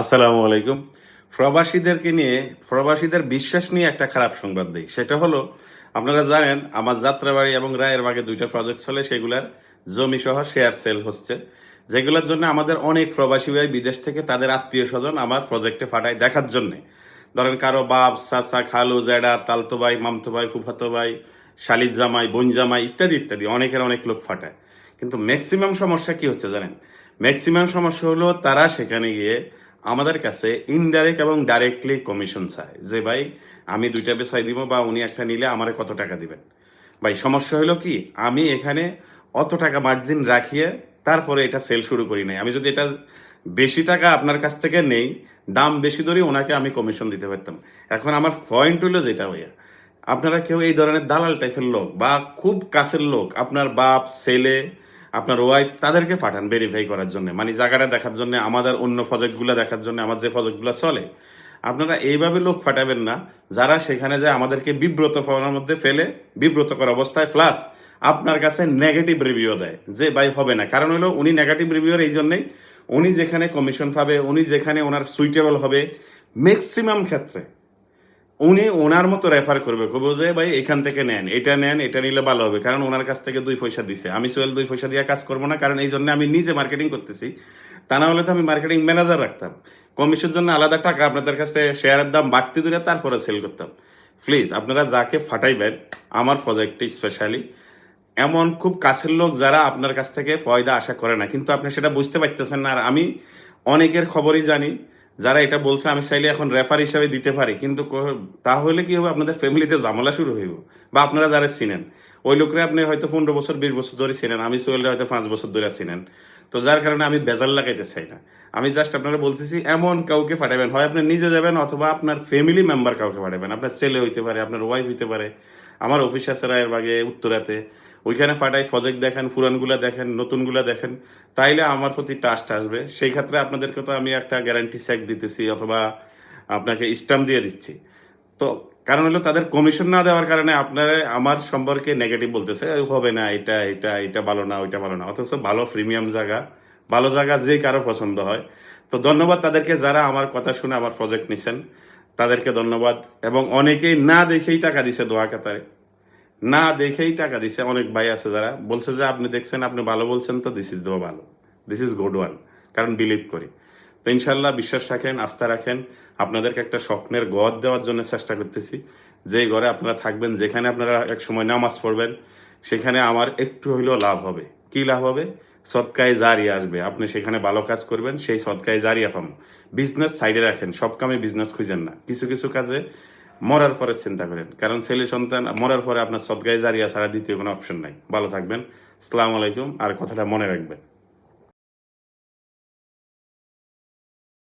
আসসালামু আলাইকুম। প্রবাসীদেরকে নিয়ে, প্রবাসীদের বিশ্বাস নিয়ে একটা খারাপ সংবাদ দিই। সেটা হলো, আপনারা জানেন, আমার যাত্রাবাড়ি এবং রায়ের বাগে দুইটা প্রজেক্ট চলে, সেগুলার জমি সহ শেয়ার সেল হচ্ছে। যেগুলোর জন্য আমাদের অনেক প্রবাসী ভাই বিদেশ থেকে তাদের আত্মীয় স্বজন আমার প্রজেক্টে পাঠায় দেখার জন্যে। ধরেন কারও বাপ, চাচা, খালু জেডা তালতো ভাই, মামতো ভাই, ফুফাতো ভাই, শালির জামাই, বোন জামাই ইত্যাদি ইত্যাদি অনেকের অনেক লোক ফাটায় কিন্তু ম্যাক্সিমাম সমস্যা কি হচ্ছে জানেন? ম্যাক্সিমাম সমস্যা হলো তারা সেখানে গিয়ে আমাদের কাছে ইনডাইরেক্ট এবং ডাইরেক্টলি কমিশন চায় যে, ভাই, আমি দুইটা বিষয় দিব বা উনি একটা নিলে আমারে কত টাকা দিবেন? ভাই, সমস্যা হলো কি, আমি এখানে অত টাকা মার্জিন রাখিয়ে তারপরে এটা সেল শুরু করি নাই। আমি যদি এটা বেশি টাকা আপনার কাছ থেকে নেই, দাম বেশি ধরে ওনাকে আমি কমিশন দিতে পারতাম। এখন আমার পয়েন্ট হলো যেটা ভাইয়া, আপনারা কেউ এই ধরনের দালাল টাইপের লোক বা খুব কাছের লোক, আপনার বাপ, ছেলে আপনার ওয়াইফ তাদেরকে পাঠান ভেরিফাই করার জন্য। মানে জায়গাটা দেখার জন্য, আমাদের অন্য প্রজেক্টগুলো দেখার জন্য, আমার যে প্রজেক্টগুলো চলে। আপনারা এইভাবে লোক ফাটাবেন না, যারা সেখানে যায় আমাদেরকে বিব্রত হওয়ার মধ্যে ফেলে বিব্রতকর অবস্থায় প্লাস আপনার কাছে নেগেটিভ রিভিউ দেয়, যে ভাই হবে না। কারণ হলো উনি নেগেটিভ রিভিউর এই জন্যেই উনি যেখানে কমিশন পাবে, উনি যেখানে ওনার সুইটেবল হবে ম্যাক্সিমাম ক্ষেত্রে। উনি ওনার মতো রেফার করবে। কবো যে, ভাই, এখান থেকে নেন, এটা নেন, এটা নিলে ভালো হবে। কারণ ওনার কাছ থেকে দুই পয়সা দিছে। আমি সোহেল দুই পয়সা দিয়ে কাজ করব না, কারণ এই জন্য আমি নিজে মার্কেটিং করতেছি। তা না হলে তো আমি মার্কেটিং ম্যানেজার রাখতাম। কমিশনের জন্য আলাদা টাকা আপনাদের কাছ থেকে শেয়ারের দাম বাড়তি দূরে তারপরে সেল করতাম। প্লিজ আপনারা যাকে ফাটাইবেন, আমার প্রজেক্টে স্পেশালি এমন খুব কাছের লোক যারা আপনার কাছ থেকে ফয়দা আশা করে না। কিন্তু আপনি সেটা বুঝতে পারতেছেন না। আর আমি অনেকের খবরই জানি যারা এটা বলছে, আমি চাইলে এখন রেফার হিসাবে দিতে পারি। কিন্তু তাহলে কি হবে? আপনাদের ফ্যামিলিতে ঝামেলা শুরু হইব। বা আপনারা যারা চিনেন, ওই লোকরা আপনি হয়তো পনেরো বছর, বিশ বছর ধরে চিনেন, আমি সোহেলরা হয়তো পাঁচ বছর ধরে চিনেন। তো যার কারণে আমি বেজাল লাগাইতে চাই না। আমি জাস্ট আপনারা বলতেছি, এমন কাউকে পাঠাবেন। হয় আপনি নিজে যাবেন অথবা আপনার ফ্যামিলি মেম্বার কাউকে পাঠাবেন। আপনার ছেলে হইতে পারে, আপনার ওয়াইফ হইতে পারে। আমার অফিস আছে রায়ের বাগে উত্তরাতে। ওইখানে ফাটাই প্রজেক্ট দেখেন পুরানগুলা দেখেন, নতুনগুলা দেখেন। তাইলে আমার প্রতি টাস্ট আসবে। সেই ক্ষেত্রে আপনাদেরকে তো আমি একটা গ্যারান্টি চেক দিতেছি অথবা আপনাকে স্টাম্প দিয়ে দিচ্ছি। তো কারণ হলো তাদের কমিশন না দেওয়ার কারণে আপনারা আমার সম্পর্কে নেগেটিভ বলতেছে, "এই হবে না, এটা এটা এটা ভালো না, ওইটা ভালো না। অথচ ভালো প্রিমিয়াম জায়গা, ভালো জায়গা যে কারও পছন্দ হয়। তো ধন্যবাদ তাদেরকে যারা আমার কথা শুনে আমার প্রজেক্ট নিছেন। তাদেরকে ধন্যবাদ। এবং অনেকেই না দেখেই টাকা দিছে দোয়া কাতারে। না দেখেই টাকা দিছে, অনেক ভাই আছে যারা বলছে যে, আপনি দেখছেন, আপনি ভালো বলছেন তো দিস ইজ দেওয়া ভালো। দিস ইজ গুড ওয়ান কারণ বিলিভ করি। তো ইনশাল্লাহ বিশ্বাস রাখেন, আস্থা রাখেন। আপনাদেরকে একটা স্বপ্নের গদ দেওয়ার জন্য চেষ্টা করতেছি। যেই ঘরে আপনারা থাকবেন, যেখানে আপনারা এক সময় নামাজ পড়বেন, সেখানে আমার একটু হইলেও লাভ হবে। কি লাভ হবে? সৎকায় জারি আসবে। আপনি সেখানে ভালো কাজ করবেন, সেই সৎকায় জারিয়া পাবেন বিজনেস সাইডে রাখেন, সব কামে বিজনেস খুঁজেন না। কিছু কিছু কাজে মরার পরে চিন্তা করেন। কারণ ছেলে সন্তান, মরার পরে আপনার সৎকায় জারিয়া ছাড়া দ্বিতীয় কোনো অপশন নাই। ভালো থাকবেন। সালাম আলাইকুম। আর কথাটা মনে রাখবেন।